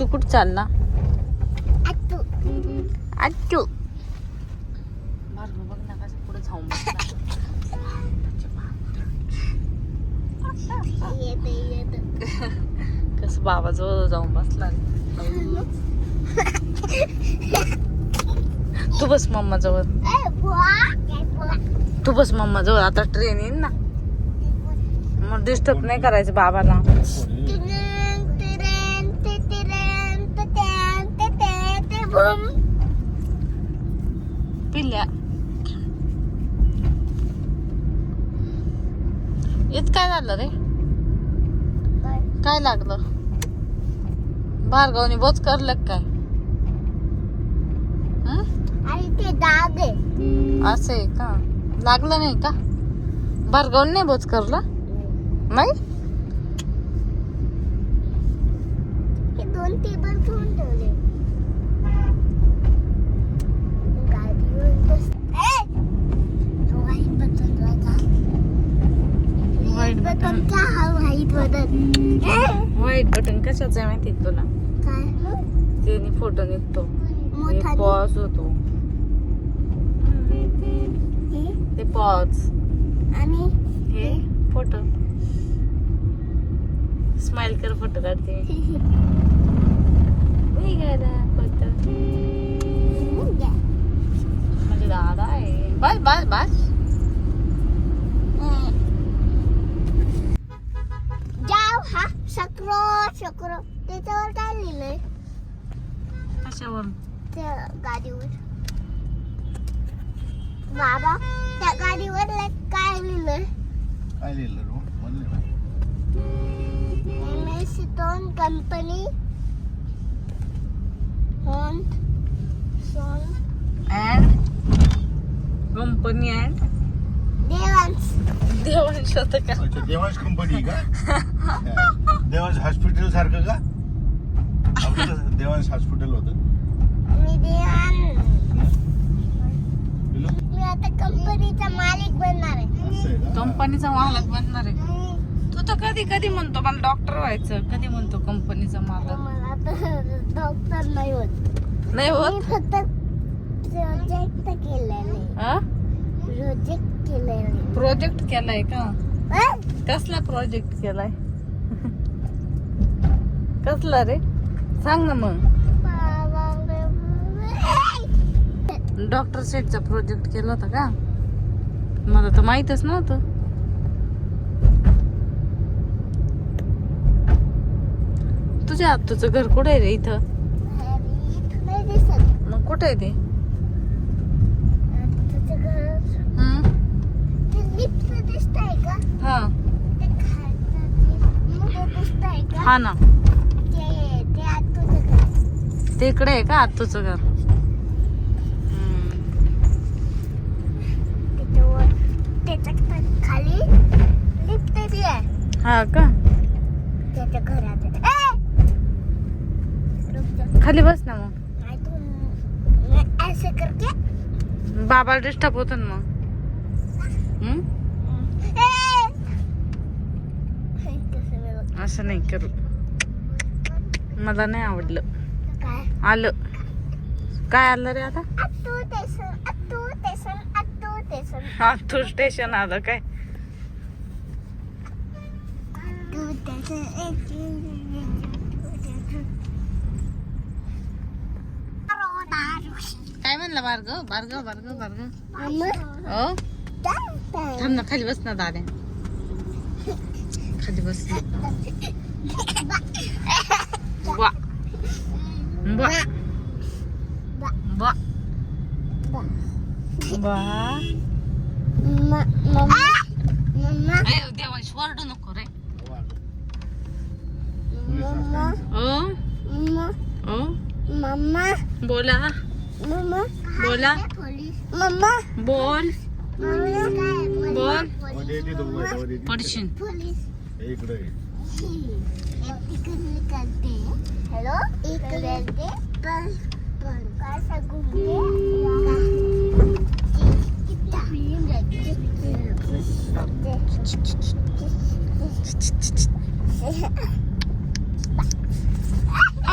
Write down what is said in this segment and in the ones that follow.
तू कुठं चालला? बघ ना कसं पुढे जाऊन बसला. येते येते. कसं बाबा जवळ जाऊन बसला. तू बस मम्मा जवळ तू बस मम्मा जवळ आता ट्रेन येईन ना. मग डिस्टर्ब नाही करायचं बाबाला. पिल्ल्या इत काय झालं रे? काय लागलं? भार्गवनी बोच करलं काय? हं? असं आहे का? लागलं नाही का? भार्गवने नाही बोच करला? नाही? दोन टेबल ठेवून ठेवले गाडीवर बस ए! तो white button वाला. White button button. का हा button? ए! व्हाईट बटन कशाचं आहे माहिती तुला काय? त्याने फोटो निघतो मोठा पॉज होतो हे? ते पॉज आणि हे फोटो स्माइल कर फोटो काढते म्हणजे दादा आहे बस बस बस सक्रो सक्रो त्याच्यावर काय लिहिलंय? कशावर? त्या गाडीवर. बाबा त्या गाडीवर काय लिहिलंय? काय लिहिलं रो? एम एस दोन कंपनी. होम सोन अँड कंपनी अँड देवांश होतं का अच्छा देवांश कंपनी का? देवांश हॉस्पिटल सारखं का? आपलं कसं देवांश हॉस्पिटल होतं. मी देवान? मी आता कंपनीचा मालिक बनणार आहे. आहे? कंपनीचा मालक बनणार आहे. तू तर कधी कधी म्हणतो मला डॉक्टर व्हायचं. कधी म्हणतो कंपनीचा मालक? मला तर डॉक्टर नाही होत. नाही मी होत फक्त प्रोजेक्ट केलेले हा? प्रोजेक्ट केलेले प्रोजेक्ट केलाय का? कसला प्रोजेक्ट केलाय? कसला रे? सांग ना मग. डॉक्टर सेटचा प्रोजेक्ट केला होता का? मला तर माहीतच नव्हतं. तुझ्या आत्तूचं घर कुठे आहे रे इथं? मग कुठे आहे ते तुझं घर हं? ते लिफ्ट दिसतंय का हा. हा ना. ते ते आत तुझं घर. ते इकडे आहे का आत्तूचं घर? हं. खाली. लिफ्ट बी आहे. हा का? त्याच्या घरात. खाली बस ना मग. ऐसे करके बाबा डिस्टर्ब होतं ना मग हं? ए! हे कसं मी बघ- असं नाही करू मला नाही आवडलं. आलं. काय आलं रे आता? हा तू स्टेशन आलं काय? काय म्हणलं भार्गव? भार्गव मम्मा ओ काय थांब ना खाली बस ना दाद्या खाली बस देवांश वरडू नको रे मम्मा ओ मम्मा ओ मम्मा बोला मम्मा बोला मम्मा बोल बोल. पडशील पोलीस इकडे. हॅलो? इकडे. काय सांगू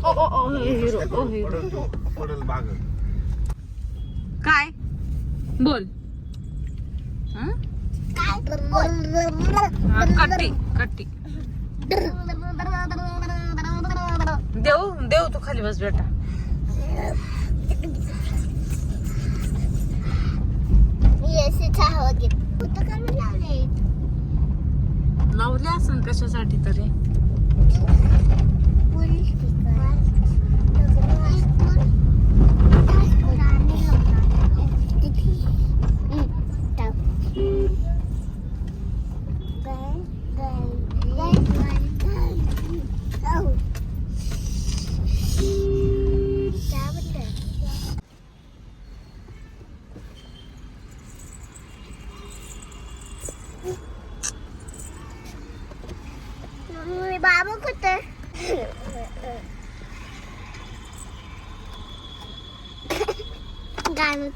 ओ, ओ, ओ, हिरो ओ हिरो पडल तो, पडल माग. काय? बोल. कट्टी कट्टी. देऊ देऊ तू खाली बस बेटा. लावले असन कशासाठी तरी.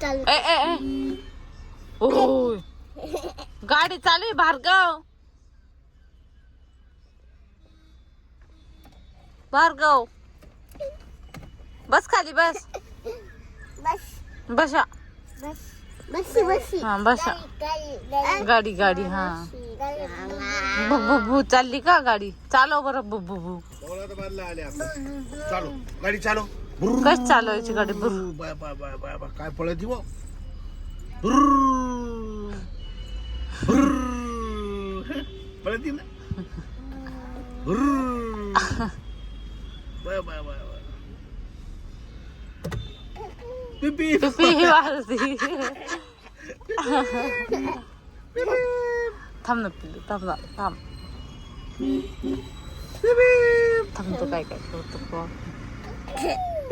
चालू. ए ए ए. ओय गाडी चालू आहे भार्गव. भार्गव. बस खाली बस. बस. बसा. बस. बसी बसी. हा बसा. गाडी गाडी हा. भू चालली का गाडी? चालव बरं आले आपण. चालू. गाडी चालू. कश चालवायची गाडी भू bye bye bye bye bye. काय पळत ती बुवा? पळत ती ना बाय बाय बाय बाय. पिपी. पिपी ही वाजती थांब ना पिल्लू थांब ना थांब. थांब तो काय काय करतो? बघ.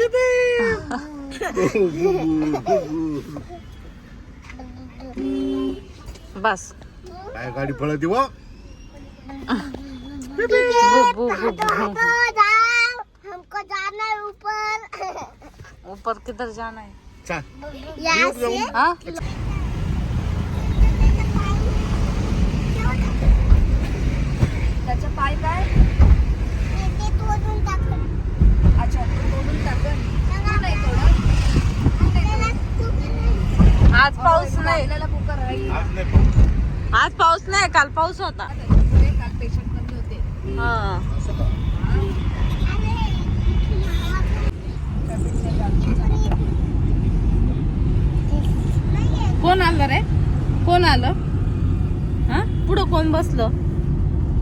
बस. काय गाडी पळत भू हमको जाना है ऊपर. ऊपर किधर जाना है? त्याचा पाय काय ते तोडून टाकून आज पाऊस नाही. आपल्याला कुकर राहील आज नाही पाहू. आज पाऊस नाही काल पाऊस होता. काल पेशंट बनले होते. हा. असं का? कोण आलं रे? कोण आलं? हा? पुढं कोण बसलं?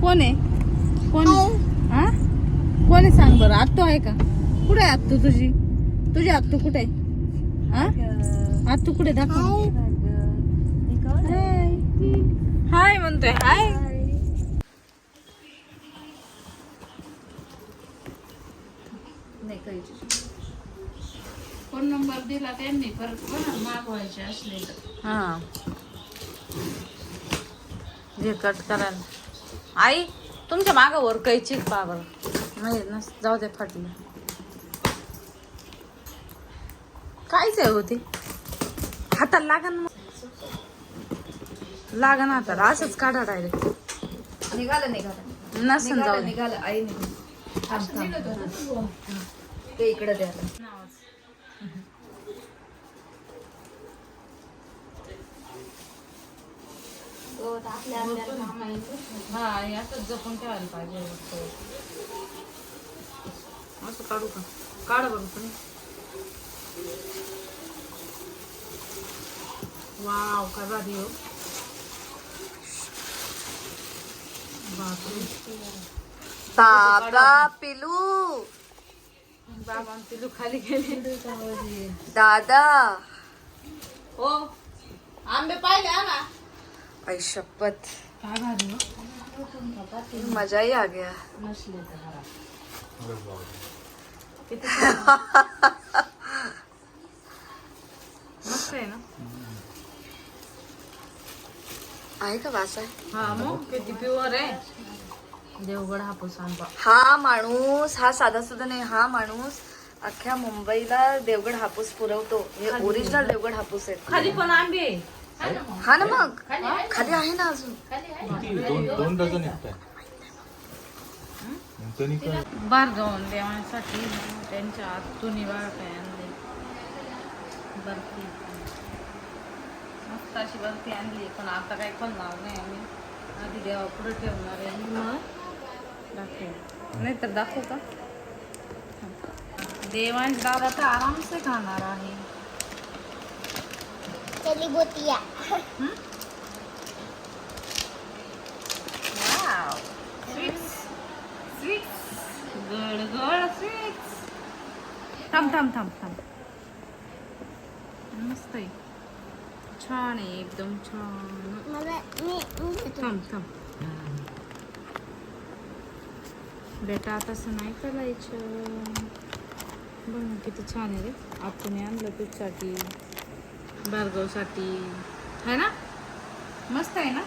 कोण आहे? कोण? हा? कोण आहे सांग बरं? आत्तू आहे का? कुठे आहे आत्तू तुझी? तुझी आत्तू कुठे? आहे हा? आत्तू कुठे? दाखव. हाय हाय म्हणतोय. हाय फोन नंबर दिला त्यांनी परत कोणा मागवायचे असले तर. हा. जे कट करायला आई तुमच्या मागं वर कैची बाबर नाही ना जाऊ दे फाटली. कायच आहे होती हाताला लागन मग. लागन हाताला असंच काढा डायरेक्ट निघालं निघालं. नसन जाऊ निघालं दे. निघालं. आई निघालं ते. इकडे द्या. आता. हा यातच जपून ठेवायला पाहिजे. असं काढू का? काढ बरं तुम्ही भारी हो बापरे। बाबा पिलू। बाबा पिलू खाली गेले दादा। हो आंबे पाहिले हा ना? आई शपथ। मज़ा ही आ गया। मस्त आहे ना. आहे का वास आहे हा मग किती प्युअर आहे. देवगड हापूस आंबा हा माणूस हा साधा सुद्धा नाही हा माणूस अख्ख्या मुंबईला देवगड हापूस पुरवतो. हे ओरिजिनल देवगड हापूस आहे. खाली पण आंबे. आहे. हा ना मग? खाली आहे ना अजून? किती? दोन दोन डझन आहेत काय त्यांनी काय बाहेर जाऊन देवांसाठी त्यांच्या आतून निवाळ काय बर्फी. मस्त अशी बर्फी आणली. पण आता काही खोलणार नाही आम्ही. आधी देवा पुढे ठेवणार आहे. मग दाखवू नाही तर दाखवू का? देवांश दादा तर आरामसे खाणार आहे. चली बोतिया वाव. स्वीट्स. स्वीट्स. गड गड स्वीट्स. थांब थांब थांब थांब. मस्त आहे छान आहे एकदम छान. मला मी मी घेतो. थांब थांब. बेटा तसं नाही करायचं. बघ किती छान आहे रे. आपण आणलं तुझसाठी भार्गवसाठी है ना? मस्त आहे ना?